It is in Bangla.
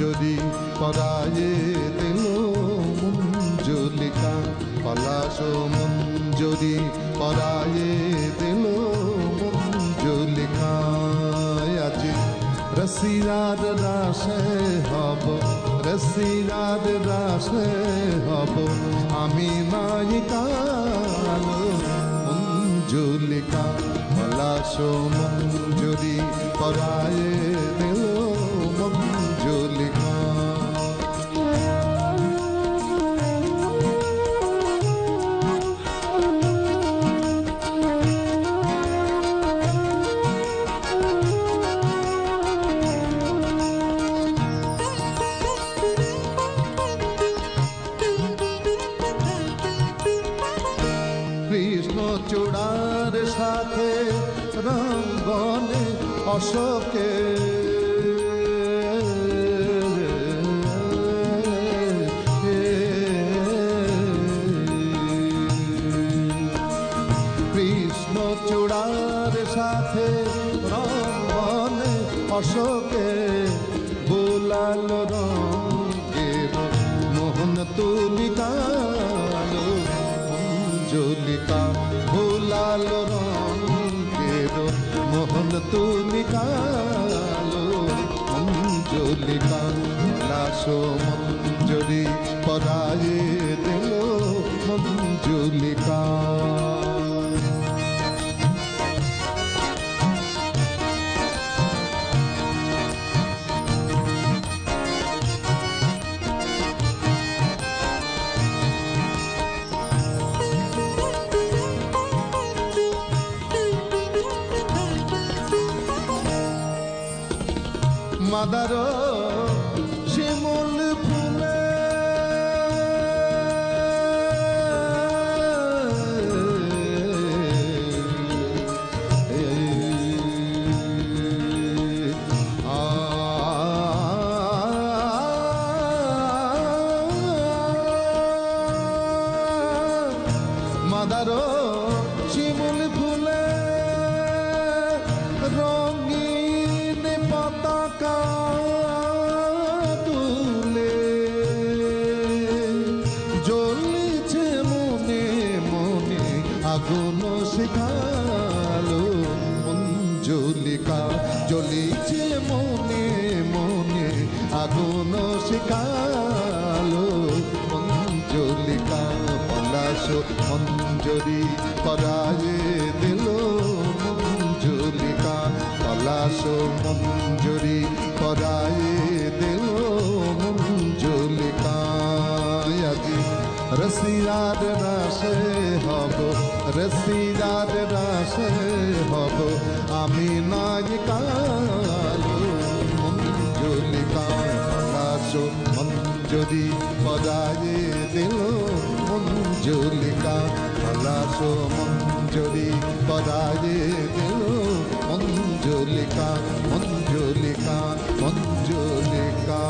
যদি পরায়ে দিল মঞ্জুলিকা, পলাশ যদি পরায়ে দিল মঞ্জুলিকা, আজি রসিরার রাসে হব রসিরার রাসে হব, আমি নায়িকালো মঞ্জুলিকা, পলাশ মঞ্জুরি পরায়ে চূড়ার সাথে রঙ্গনে অশোকে কৃষ্ণ চূড়ার সাথে রঙ্গনে অশোকে বোলাল রঙের মোহন তুলিকালো মঞ্জুলিকা লাশো মঞ্জুরি পরায়ে দিল মঞ্জুলিকা মাদার আগুন শিখালো মঞ্জুলিকা জ্বলিছে মনে মনে আগুন শিখালো মঞ্জুলিকা পলাশ মঞ্জুরি পরায়ে দিল মঞ্জুলিকা পলাশ মঞ্জুরি পরায়ে দিল মঞ্জুলিকা আজি রসিয়ার রাসে হব রসিয়ার রাসে হব আমি নায়িকালো মঞ্জুলিকা পলাশ মঞ্জুরি পরায়ে দিল মঞ্জুলিকা পলাশ মঞ্জুরি পরায়ে দিল মঞ্জুলিকা মঞ্জুলিকা মঞ্জুলিকা